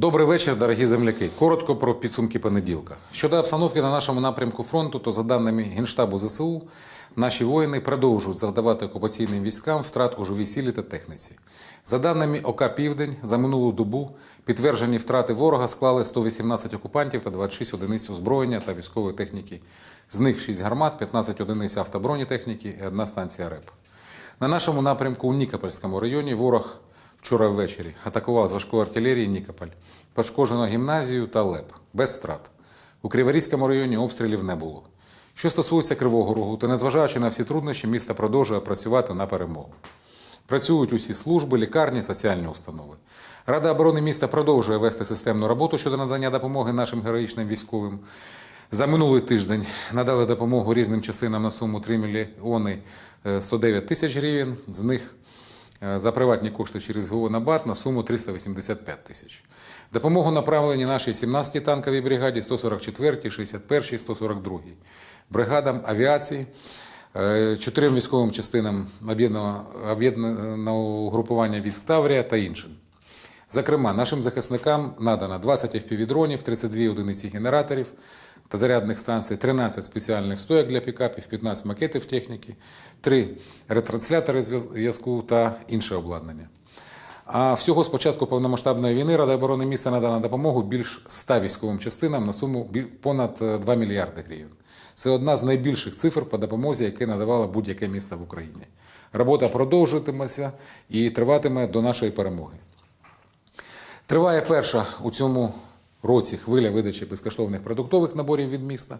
Добрий вечір, дорогі земляки. Коротко про підсумки понеділка. Щодо обстановки на нашому напрямку фронту, то за даними Генштабу ЗСУ, наші воїни продовжують завдавати окупаційним військам втрат у живій силі та техніці. За даними ОК Південь, за минулу добу підтверджені втрати ворога склали 118 окупантів та 26 одиниць озброєння та військової техніки. З них 6 гармат, 15 одиниць автобронетехніки і одна станція РЕП. На нашому напрямку у Нікопольському районі ворог вчора ввечері атакував з важкої артилерії Нікополь. Пошкоджено гімназію та ЛЕП без втрат. У Криворізькому районі обстрілів не було. Що стосується Кривого Рогу, то незважаючи на всі труднощі, місто продовжує працювати на перемогу. Працюють усі служби, лікарні, соціальні установи. Рада оборони міста продовжує вести системну роботу щодо надання допомоги нашим героїчним військовим. За минулий тиждень надали допомогу різним частинам на суму 3 мільйони е, 109 тисяч гривень. З них е, за приватні кошти через ГО на БАТ на суму 385 тисяч. Допомогу направлені нашій 17-й танковій бригаді, 144-й, 61-й, 142-й бригадам авіації, е, чотирьом військовим частинам об'єднаного об'єднаного угрупування військ Таврія та іншим. Зокрема, нашим захисникам надано 20 FPV-дронів, 32 одиниці генераторів та зарядних станцій, 13 спеціальних стояк для пікапів, 15 макетів техніки, 3 ретранслятори зв'язку та інше обладнання. А всього з початку повномасштабної війни Рада оборони міста надала допомогу більш 100 військовим частинам на суму понад е, 2 мільярди гривень. Це одна з найбільших цифр по допомозі, яке надавало будь-яке місто в Україні. Робота продовжуватиметься і триватиме до нашої перемоги. Триває перша у цьому році хвиля видачі безкоштовних продуктових наборів від міста.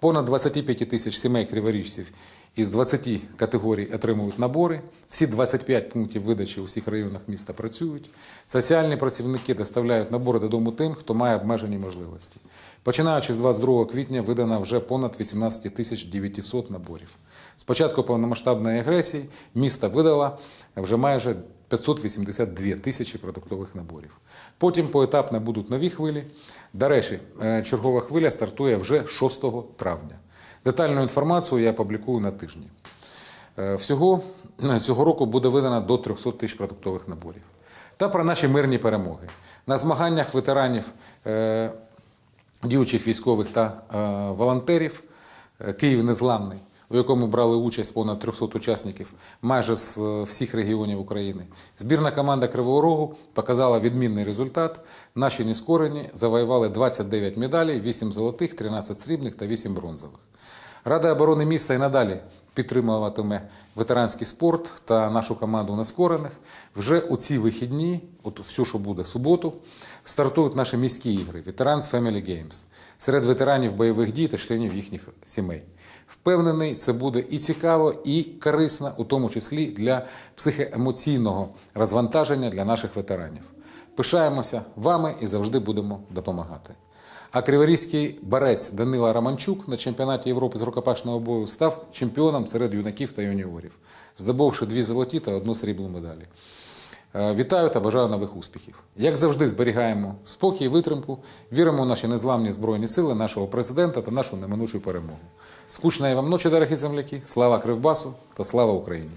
Понад 25 тисяч сімей криворіжців із 20 категорій отримують набори. Всі 25 пунктів видачі у всіх районах міста працюють. Соціальні працівники доставляють набори додому тим, хто має обмежені можливості. Починаючи з 22 квітня видано вже понад 18 тисяч 900 наборів. З початку повномасштабної агресії місто видало вже майже 582 тисячі продуктових наборів. Потім поетапно будуть нові хвилі. До речі, е, чергова хвиля стартує вже 6 травня. Детальну інформацію я опублікую на тижні. Е, Всього е, цього року буде видано до 300 тисяч продуктових наборів. Та про наші мирні перемоги. На змаганнях ветеранів діючих військових та волонтерів Київ Незламний, у якому брали участь понад 300 учасників майже з е, всіх регіонів України. Збірна команда Кривого Рогу показала відмінний результат. Наші нескорені завоювали 29 медалей, 8 золотих, 13 срібних та 8 бронзових. Рада оборони міста і надалі підтримуватиме ветеранський спорт та нашу команду нескорених. Вже у ці вихідні, от всю, що буде суботу, стартують наші міські ігри Veterans Family Games серед ветеранів бойових дій та членів їхніх сімей. Впевнений, це буде і цікаво, і корисно, у тому числі для психоемоційного розвантаження для наших ветеранів. Пишаємося вами і завжди будемо допомагати. А криворізький борець Данила Романчук на чемпіонаті Європи з рукопашного бою став чемпіоном серед юнаків та юніорів, здобувши дві золоті та одну сріблу медалі. Е, Вітаю та бажаю нових успіхів. Як завжди, зберігаємо спокій, витримку, віримо в наші незламні збройні сили, нашого президента та нашу неминучу перемогу. Скучної вам ночі, дорогі земляки! Слава Кривбасу та слава Україні!